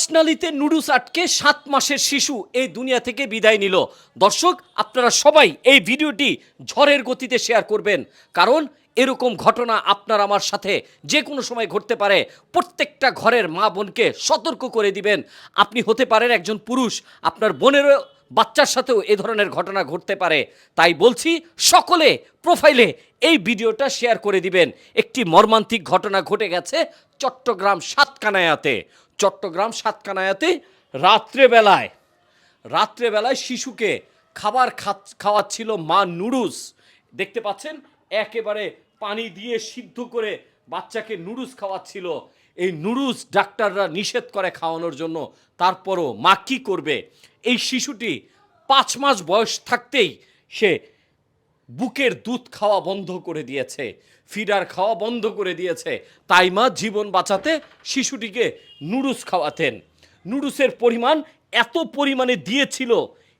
শ্বাসনালীতে নুডুস আটকে সাত মাসের শিশু এই দুনিয়া থেকে বিদায় নিল। দর্শক, আপনারা সবাই এই ভিডিওটি ঝড়ের গতিতে শেয়ার করবেন। কারণ এরকম ঘটনা আপনার আমার সাথে যে কোনো সময় ঘটতে পারে। প্রত্যেকটা ঘরের মা বোনকে সতর্ক করে দিবেন। আপনি হতে পারেন একজন পুরুষ, আপনার বোনেরও বাচ্চার সাথেও এ ধরনের ঘটনা ঘটতে পারে। তাই বলছি, সকলে প্রোফাইলে এই ভিডিওটা শেয়ার করে দিবেন। একটি মর্মান্তিক ঘটনা ঘটে গেছে চট্টগ্রাম সাতকানায়াতে। চট্টগ্রাম সাতকানায়াতে রাত্রেবেলায় রাত্রেবেলায় শিশুকে খাবার খাওয়াচ্ছিল মা নুডলস দেখতে পাচ্ছেন, একেবারে পানি দিয়ে সিদ্ধ করে বাচ্চাকে নুডলস খাওয়াচ্ছিল। এই নুডলস ডাক্তাররা নিষেধ করে খাওয়ানোর জন্য, তারপরও মা কী করবে? এই শিশুটি পাঁচ মাস বয়স থাকতেই সে বুকের দুধ খাওয়া বন্ধ করে দিয়েছে, ফিডার খাওয়া বন্ধ করে দিয়েছে। তাই মা জীবন বাঁচাতে শিশুটিকে নুডলস খাওয়াতেন। নুডলসের পরিমাণ এত পরিমাণে দিয়েছিল,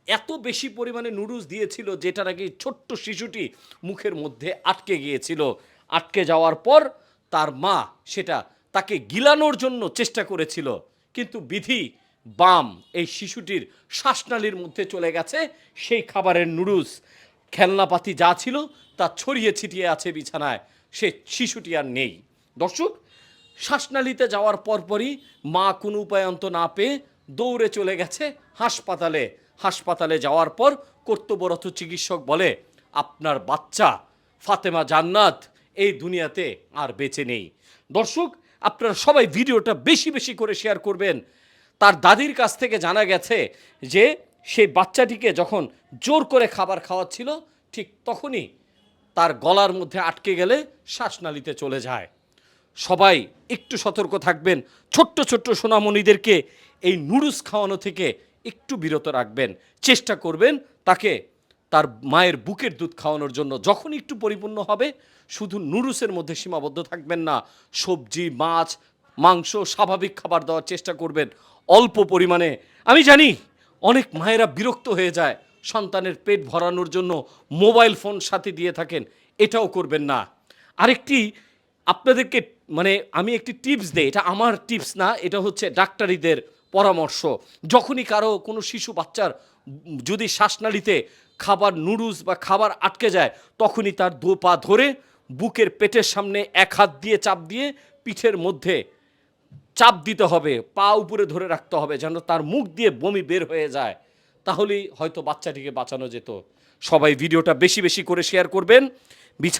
এত বেশি পরিমাণে নুডলস দিয়েছিল যেটা নাকি ছোট্ট শিশুটি মুখের মধ্যে আটকে গিয়েছিল। আটকে যাওয়ার পর তার মা সেটা তাকে গিলানোর জন্য চেষ্টা করেছিল, কিন্তু বিধি বাম এই শিশুটির শ্বাসনালীর মধ্যে চলে গেছে। সেই খাবারের নুডলস, খেলনাপাতি যা ছিল তা ছড়িয়ে ছিটিয়ে আছে বিছানায়। সে শিশুটি আর নেই। দর্শক, শ্বাসনালীতে যাওয়ার পরপরই মা কোনো উপায়ন্ত না পেয়ে দৌড়ে চলে গেছে হাসপাতালে। হাসপাতালে যাওয়ার পর কর্তব্যরত চিকিৎসক বলে, আপনার বাচ্চা ফাতেমা জান্নাত এই দুনিয়াতে আর বেঁচে নেই। দর্শক আপনারা সবাই ভিডিওটা বেশি বেশি করে শেয়ার করবেন। তার দাদির কাছ থেকে জানা গেছে যে, সেই বাচ্চাটিকে যখন জোর করে খাবার খাওয়াচ্ছিল, ঠিক তখনই তার গলার মধ্যে আটকে গেলে শ্বাসনালীতে চলে যায়। সবাই একটু সতর্ক থাকবেন, ছোট্ট ছোট্ট সোনামণিদেরকে এই নুডলস খাওয়ানো থেকে একটু বিরত রাখবেন। চেষ্টা করবেন তাকে তার মায়ের বুকের দুধ খাওয়ানোর জন্য যখন একটু পরিপূর্ণ হবে, শুধু নুরুসের মধ্যে সীমাবদ্ধ থাকবেন না, সবজি, মাছ, মাংস, স্বাভাবিক খাবার দেওয়ার চেষ্টা করবেন অল্প পরিমাণে। আমি জানি অনেক মায়েরা বিরক্ত হয়ে যায় সন্তানের পেট ভরানোর জন্য মোবাইল ফোন সাথে দিয়ে থাকেন, এটাও করবেন না। আরেকটি আপনাদেরকে মানে আমি একটি টিপস দেই, এটা আমার টিপস না, এটা হচ্ছে ডাক্তারিদের পরামর্শ। যখনই কারও কোনো শিশু, বাচ্চার যদি শ্বাসনালীতে খাবার নুডলস বা খাবার আটকে যায়, তখনই তার দু পা ধরে বুকের পেটের সামনে এক হাত দিয়ে চাপ দিয়ে পিঠের মধ্যে চাপ দিতে হবে, পা উপরে ধরে রাখতে হবে যেন তার মুখ দিয়ে বমি বের হয়ে যায়। তাহলেই হয়তো বাচ্চাটিকে বাঁচানো যেত। সবাই ভিডিওটা বেশি বেশি করে শেয়ার করবেন।